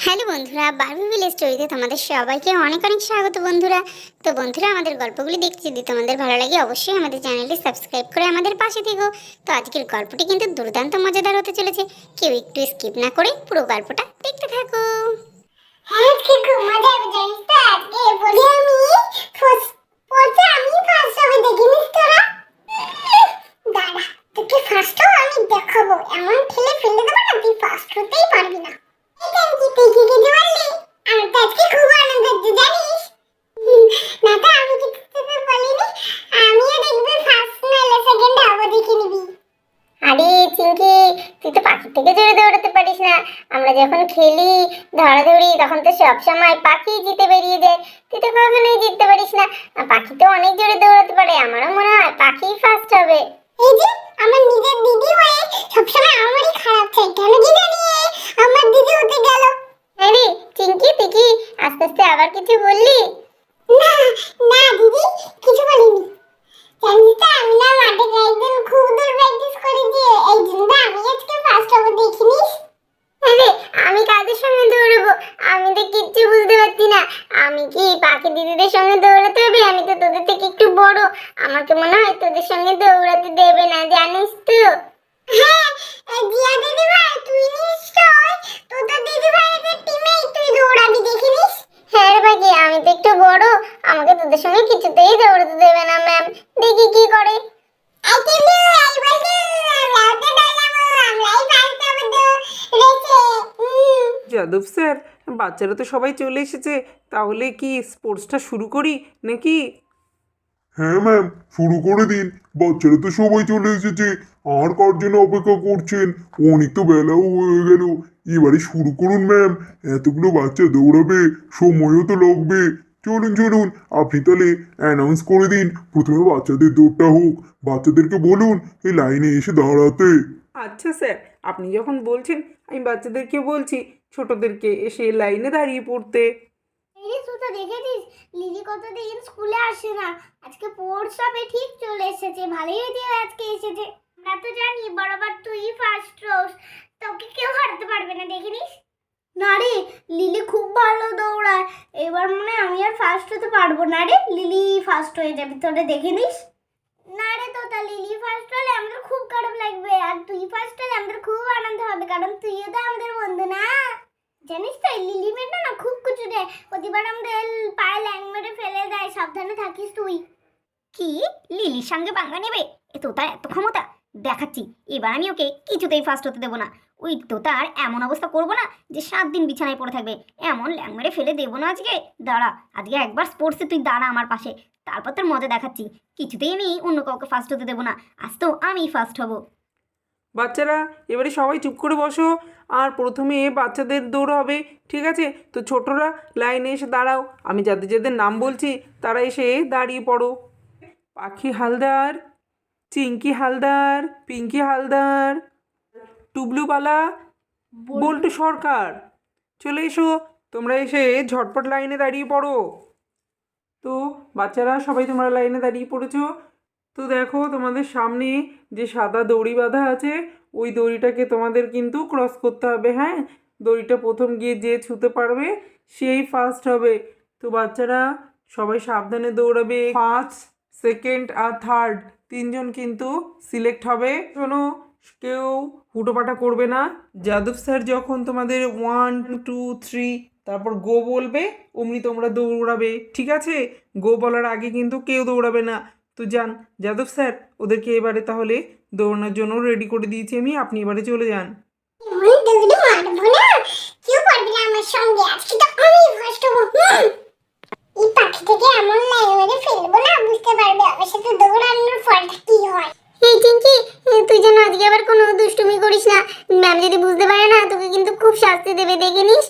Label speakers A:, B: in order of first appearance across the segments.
A: Hello বন্ধুরা Barbie village স্টোরিতে তোমাদের সবাইকে অনেক অনেক স্বাগত বন্ধুরা। তো বন্ধুরা, আমাদের গল্পগুলি দেখতে যদি তোমাদের ভালো লাগে, অবশ্যই আমাদের চ্যানেলটি সাবস্ক্রাইব করে আমাদের পাশে থেকো। তো আজকের গল্পটি কিন্তু দুর্দান্ত মজাদার হতে চলেছে। কেউ একটু স্কিপ না করে পুরো গল্পটা দেখতে থাকো।
B: হ্যাঁ খুব মজা জানিস তো? আজকে বলি আমি ফার্স্ট পড়তে আমি ফার্স্ট হবে দেখিনিস তোরা দাঁড়া তোকে ফার্স্ট আমি দেখাবো এমন ঠেলে ফেলে দেবো না তুই ফার্স্ট হতেই পারবি না এটা কি তুই কি কিছু বললি আমি তো আজকে খুব আনন্দ হচ্ছে জানিস হুম, না তো আমি কিছু তোকে বলিনি আমিও দেখবি ফার্স্ট নাহলে সেকেন্ড হব দেখে নিবি
A: আরে তুই তো পাখির থেকে জোরে দৌড়াতে পারিস না। আমরা যখন খেলি ধরাধরি তখন তো সব সময় পাখি জিতে বেরিয়ে যায়। তুই তো কখনোই জিততে পারিস না। পাখি তো অনেক জোরে দৌড়াতে পারে আমারও মনে হয় পাখি ফার্স্ট হবে।
B: এই যে আমার নিজের দিদি হয়ে সবসময় আমারই খারাপ চাই। কেন কি জানি আমার দিদি হতে গেল।
A: আরে চিঙ্কি তুই কি আস্তে আস্তে আবার কিছু বললি?
B: না না দিদি কিছু বলিনি জানিস তো আমি না মাঠে একদিন খুব দূর প্র্যাকটিস করেছি এই জন্য আমি আজকে ফার্স্ট হব দেখিনিস
A: আরে আমি কাদের সঙ্গে দৌড়াবো আমি তো কিচ্ছু বুঝতে পারছি না আমি কি পাখি দিদিদের সঙ্গে দৌড়াতে হবে আমি তো তোদের থেকে একটু বড় আমাকে মনে হয় তোদের সঙ্গে দৌড়াতে দেবে না জানিস তো।
B: হ্যাঁ জিয়া দিদি ভাই তুই নিশ্চয়? তোদের দিদি ভাইয়ের টিমেই তুই দৌড়াবি দেখিনিস?
A: হ্যাঁ রে আমি তো একটু বড় আমাকে তোদের সঙ্গে কিছুতেই দৌড়াতে দেবে না ম্যাম দেখি কি করে।
C: যাদব স্যার বাচ্চারা তো সবাই চলে এসেছে তাহলে কি স্পোর্টসটা শুরু করি নাকি
D: হ্যাঁ ম্যাম শুরু করে দিন। বাচ্চারা তো সবাই চলে এসেছে। আর কার জন্য অপেক্ষা করছেন? অনেক তো বেলাও হয়ে গেল। এবারে শুরু করুন ম্যাম এতগুলো বাচ্চা দৌড়াবে, সময়ও তো লাগবে। চলুন চলুন, আপনি তাহলে অ্যানাউন্স করে দিন। প্রথমে বাচ্চাদের দৌড়টা হোক। বাচ্চাদেরকে বলুন, এই লাইনে এসে দাঁড়াতে।
C: আচ্ছা স্যার আপনি যখন বলছেন, আমি বাচ্চাদেরকে বলছি, ছোটদেরকে এসে লাইনে দাঁড়িয়ে পড়তে।
B: এই তুই তো দেখেছিস লিলি কতদিন স্কুলে আসে না। আজকে হবে ঠিক চলে এসেছে, ভালোই হয়েছে আজকে এসেছে। আমরা তো জানি বরাবর তুই ফার্স্ট রোজ তোকে কেউ হারতে পারবে না দেখিনিস না রে, লিলি খুব ভালো দৌড়ায়। এবার মনে আমি আর ফার্স্ট হতে পারব না রে। লিলি ফার্স্ট হয়ে যাবে তোরা দেখে নিস। না রে তোতা, লিলি ফার্স্ট হলে আমাদের খুব খারাপ লাগবে। আর তুই ফার্স্ট হলে আমাদের খুব আনন্দ হবে, কারণ তুইও তো আমাদের বন্ধু না। জানিস তো লিলি মেয়েটা না খুব আমাদের পায়ে ল্যাং মেরে ফেলে দেয়, সাবধানে থাকিস তুই।
A: কি? লিলির সঙ্গে পাঙ্গা নেবে? এ তোতার এত ক্ষমতা। দেখাচ্ছি, এবার আমি ওকে কিছুতেই ফার্স্ট হতে দেবো না। ওই তোতার এমন অবস্থা করব না যে সাত দিন বিছানায় পড়ে থাকবে। এমন ল্যাং মেরে ফেলে দেবো না আজকে। দাঁড়া, আজকে একবার স্পোর্টসে তুই দাঁড়া আমার পাশে। তারপর তোর মজা দেখাচ্ছি। কিছুতেই আমি অন্য কাউকে ফার্স্ট হতে দেবো না। আজ তো আমি ফার্স্ট হব।
C: বাচ্চারা, এবারে সবাই চুপ করে বসো। আর প্রথমে বাচ্চাদের দৌড় হবে, ঠিক আছে? তো ছোটরা লাইনে এসে দাঁড়াও। আমি যাদের যাদের নাম বলছি, তারা এসে দাঁড়িয়ে পড়ো। পাখি হালদার চিঙ্কি হালদার, পিঙ্কি হালদার, টুবলুবালা, বল্টু সরকার, চলে এসো। তোমরা এসে ঝটপট লাইনে দাঁড়িয়ে পড়ো। তো বাচ্চারা, সবাই তোমরা লাইনে দাঁড়িয়ে পড়েছো। তো দেখো তোমাদের সামনে যে সাদা দড়ি বাঁধা আছে, ওই দড়িটাকে তোমাদের কিন্তু ক্রস করতে হবে হ্যাঁ? দড়িটা প্রথম গিয়ে যে ছুতে পারবে, সেই ফার্স্ট হবে। তো বাচ্চারা, সবাই সাবধানে দৌড়াবে। ফার্স্ট সেকেন্ড আর থার্ড তিনজন কিন্তু সিলেক্ট হবে। শোনো কেউ হুটোপাটা করবে না। যাদব স্যার যখন তোমাদের ওয়ান টু থ্রি তারপর গো বলবে, অমনি তোমরা দৌড়াবে, ঠিক আছে? গো বলার আগে কিন্তু কেউ দৌড়াবে না। তো যান যাদব স্যার ওদেরকে এবারে তাহলে দৌড়ানোর জন্য রেডি করে দিয়েছি আমি আপনি এবারে চলে যান।
B: হয়?
A: তুই আজকে আবার কোনো দুষ্টুমি করিস না। ম্যাম যদি বুঝতে পারে না তোকে কিন্তু খুব শাস্তি দেবে দেখে নিস।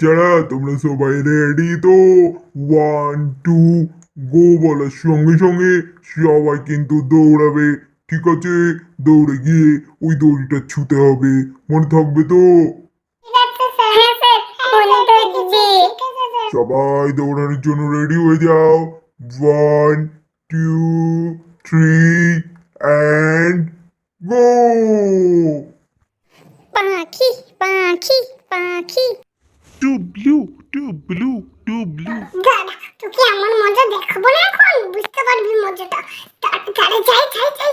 D: বাচ্চারা তোমরা সবাই রেডি তো? ওয়ান টু গো বলার সঙ্গে সঙ্গে সবাই কিন্তু দৌড়াবে। ঠিক আছে? দৌড়ে গিয়ে ওই দড়িটা ছুতে হবে। মনে থাকবে তো?
A: হ্যাঁ,
D: সবাই দৌড়ানোর জন্য রেডি হয়ে যাও। One two three and
A: go পাখি পাখি পাখি।
E: Two blue two blue two blue
B: দাদা তোকে এমন মজা দেখাবো না এখন? বুঝতে পারবি মজাটা। তাড়াতাড়ি
A: যাই যাই যাই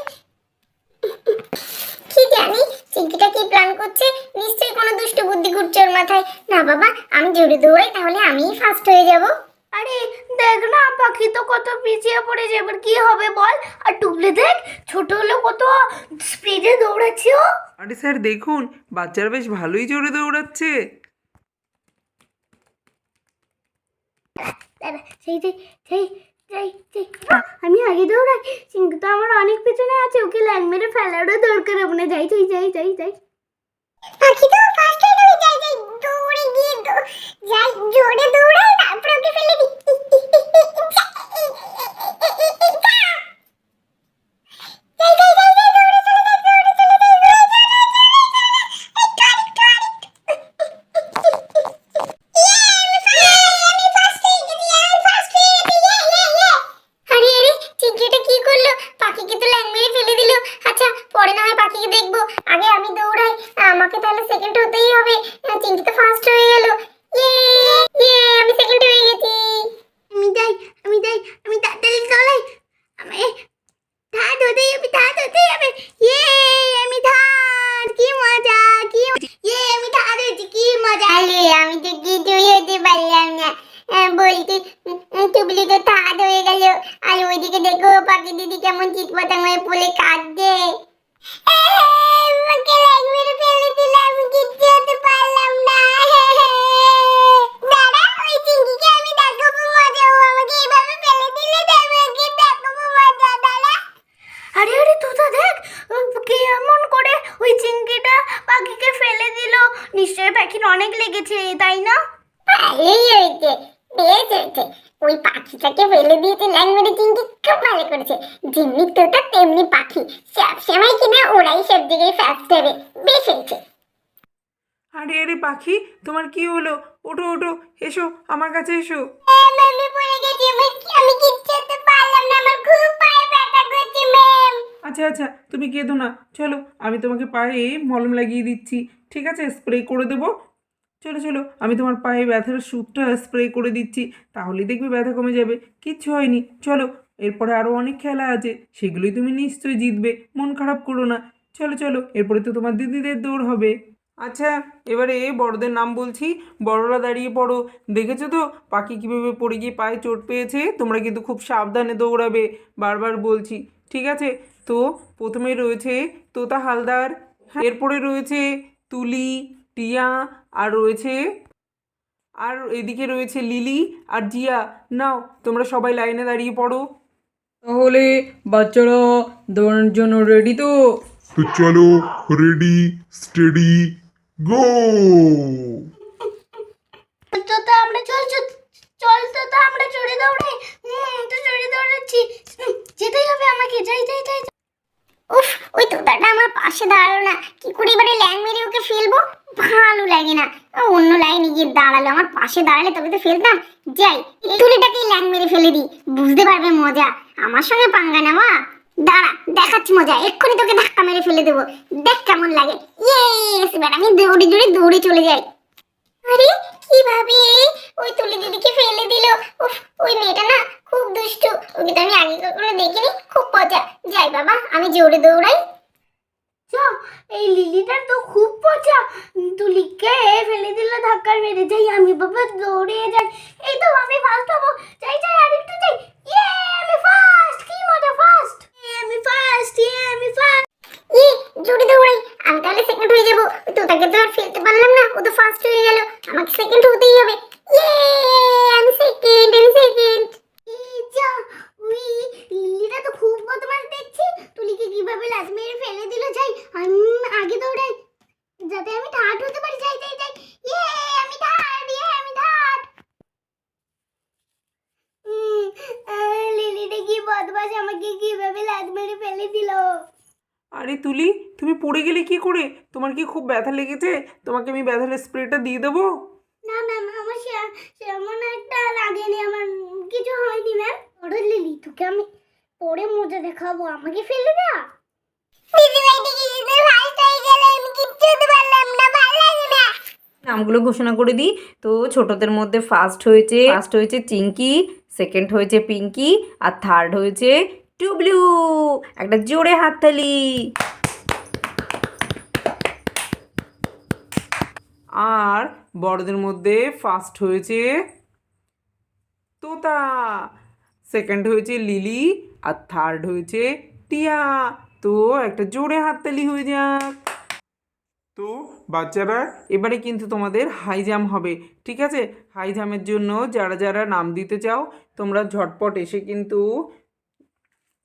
A: কি জানি চিংকিটা কি প্ল্যান করছে? নিশ্চয়ই কোনো দুষ্ট বুদ্ধি ঘুরছে ওর মাথায়। না বাবা আমি জোরে দৌড়াই তাহলে আমিই ফার্স্ট হয়ে যাব।
F: আরে দেখ না পাখি তো কত পিছিয়ে পড়েছে এবার কি হবে বল? আর টুবলে দেখ ছোট হলো কত স্পিডে দৌড়াচ্ছে ও।
C: আরে স্যার দেখুন বাচ্চারা বেশ ভালোই জোরে দৌড়াচ্ছে।
A: সেই সেই সেই সেই সেই। আহ, আমি আগে দৌড়াই। চিঙ্কু তো আমার অনেক পেছনে আছে ওকে ল্যাং মেরে ফেলারও দরকার হবে না। যাই যাই যাই যাই যাই। পাখি তো ফার্স্ট হয়ে যাবে যাই যাই দৌড়ে গিয়ে দৌ- যাই জোরে দৌড়াই তারপর ওকে ফেলে দিই। আচ্ছা পরে না হয় পাখিকে দেখব। আগে আমি দৌড়াই আমাকে তাহলে সেকেন্ড হতেই হবে। তো ফার্স্ট হয়ে গেল। ইয়ে ইয়ে আমি সেকেন্ড হয়ে গেছি। আমি যাই আমি যাই আমি তাড়াতাড়ি দৌড়াই আমি থার্ড হতেই হবে থার্ড হতেই হবে। ইয়ে আমি কি মজা কি ইয়ে আমি হয়েছি কি মজা। আরে আমি তো কিছুই হতে পারলাম না। বলতে উম, টুবলি তো থার্ড হয়ে গেল। আর ওইদিকে দেখো পাখি দিদি কেমন চিৎ পতাং হয়ে পড়ে কাঁদছে ওই
F: চিংড়িটা পাখিকে ফেলে পাখির অনেক লেগেছে তাই না?
A: ভালোই হয়েছে। বেশ হয়েছে ওই পাখিটাকে ফেলে দিয়েছে ল্যাং মেরে চিংড়ি খুব ভালো করেছে। যেমনি তোতা তেমনি পাখি। সব সময় কিনা ওরাই সব জায়গায় ফার্স্ট হবে বেশ হয়েছে।
C: আরে আরে পাখি তোমার কি হলো? ওঠো ওঠো এসো আমার কাছে এসো।
A: আমি পড়ে গেছি আমি আমি কিচ্ছু করতে পারলাম না আমার খুব পায়ে ব্যথা করছে ম্যাম
C: আচ্ছা আচ্ছা তুমি কেঁদো না। চলো আমি তোমাকে পায়ে মলম লাগিয়ে দিচ্ছি। ঠিক আছে স্প্রে করে দেবো। চলো চলো, আমি তোমার পায়ে ব্যথার স্যুপটা স্প্রে করে দিচ্ছি, তাহলে দেখবে ব্যথা কমে যাবে। কিচ্ছু হয়নি। চলো, এরপরে আরও অনেক খেলা আছে, সেগুলোই তুমি নিশ্চয়ই জিতবে। মন খারাপ করো না। চলো চলো, এরপরে তো তোমার দিদিদের দৌড় হবে। আচ্ছা এবারে বড়দের নাম বলছি। বড়রা দাঁড়িয়ে পড়ো। দেখেছ তো? পাখি কীভাবে পড়ে গিয়ে পায়ে চোট পেয়েছে? তোমরা কিন্তু খুব সাবধানে দৌড়াবে, বারবার বলছি। ঠিক আছে? তো, প্রথমে রয়েছে তোতা হালদার, এরপরে রয়েছে তুলি টিয়া আর রয়েছে আর এদিকে রয়েছে লিলি আর জিয়া। নাও তোমরা সবাই লাইনে দাঁড়িয়ে পড়ো।
G: তাহলে বাচ্চারা দৌড়ানোর জন্য রেডি তো?
D: তো চলো রেডি স্টেডি গো
A: তো তো আমরা চল চল চল তো তো আমরা চড়ে দৌড়াই হুম তো চড়ে দৌড়াচ্ছি হুম, যেতেই হবে আমাকে যাই যাই যাই উফ ওই তোতাটা আমার পাশে দাঁড়াল না কি করে এবারে ল্যাং মেরে ওকে ফেলব ভালো লাগে না ও অন্য লাইনে গিয়ে দাঁড়াল আমার পাশে দাঁড়ালে তবে তো ফেলতাম। যাই তুলিটাকে ল্যাং মেরে ফেলে দিই। বুঝতে পারবে মজা। আমার সঙ্গে পাঙ্গা নেওয়া দাঁড়া, দেখাচ্ছি মজা। এক্ষুনি তোকে ধাক্কা মেরে ফেলে দেবো। দেখ কেমন লাগে। ইয়েস এবার আমি দৌড়ে দৌড়ে দৌড়ে চলে যাই। আরে, কীভাবে? ওই তুলি দিদিকে ফেলে দিল। উফ, ওই মেয়েটা না খুব দুষ্টু। ওকে তো আমি আগে কখনো দেখিনি। খুব মজা। যাই বাবা, আমি জোরে দৌড়াই।
F: এই লিলিটার তো খুব পচা তুলিকে ফেলে দিল ধাক্কা মেরে? যাই, আমি বাবা দৌড়ে যাই। এই তো, আমি ফার্স্ট হব। যাই যাই আরেকটু যাই। ইয়ে আমি ফার্স্ট কি মজা ফার্স্ট আমি ফার্স্ট ইয়ে আমি ফার্স্ট
A: ই জোরে দৌড়াই। আমি তাহলে সেকেন্ড হয়ে যাব। তোতাকে তো আর ফেলতে পারলাম না। ও তো ফার্স্ট হয়ে গেল। আমাকে সেকেন্ড হতেই হবে। ইয়ে আমি সেকেন্ড আমি সেকেন্ড যা উই লিলিটা তো খুব বদমাস দেখছি তুলিকে কীভাবে লাজ মেরে ফেলে দিল যাই আমি আগে দৌড়াই যাতে আমি থার্ড হতে পারি যাই যাই যাই ইয়ে আমি থার্ড ইয়ে আমি থার্ড লিলিটা কি বদমাস আমাকে কীভাবে লাজ মেরে ফেলে দিল
C: আরে তুলি তুমি পড়ে গেলে কি করে? তোমার কি খুব ব্যথা লেগেছে? তোমাকে আমি ব্যথার স্প্রেটা দিয়ে দেবো?
A: না ম্যাম আমার সে- সেমন একটা লাগেনি আমার কিছু হয়নি ম্যাম ওরে লিলি তোকে আমি পরে মজা দেখাবো আমাকে ফেলে দা। দিদি ভাই দেখি দিদি ফার্স্ট হয়ে গেল আমি কিচ্ছু হতে পারলাম না ভালো লাগে না
G: নামগুলো ঘোষণা করে দিই। তো ছোটদের মধ্যে ফার্স্ট হয়েছে ফার্স্ট হয়েছে চিঙ্কি সেকেন্ড হয়েছে পিঙ্কি আর থার্ড হয়েছে টুবলু, একটা জোরে হাততালি।
C: আর বড়দের মধ্যে ফার্স্ট হয়েছে তোতা সেকেন্ড হয়েছে লিলি, আর থার্ড হয়েছে টিয়া। তো একটা জোরে হাততালি হয়ে যাক। তো বাচ্চারা, এবারে কিন্তু তোমাদের হাই জাম্প হবে, ঠিক আছে? হাই জাম্পের জন্য যারা যারা নাম দিতে চাও, তোমরা ঝটপট এসে কিন্তু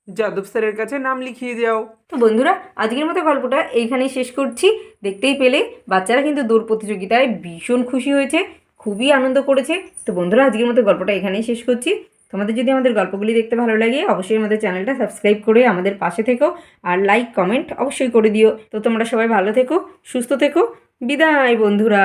C: যাদব স্যারের কাছে নাম লিখিয়ে যাও।
G: তো বন্ধুরা, আজকের মতো গল্পটা এইখানেই শেষ করছি। দেখতেই পেলে, বাচ্চারা কিন্তু দৌড় প্রতিযোগিতায় ভীষণ খুশি হয়েছে, খুবই আনন্দ করেছে। তো বন্ধুরা, আজকের মতো গল্পটা এখানেই শেষ করছি। তোমাদের যদি আমাদের গল্পগুলি দেখতে ভালো লাগে, অবশ্যই আমাদের চ্যানেলটা সাবস্ক্রাইব করে আমাদের পাশে থেকো আর লাইক, কমেন্ট অবশ্যই করে দিও। তো তোমরা সবাই ভালো থেকো, সুস্থ থেকো। বিদায় বন্ধুরা।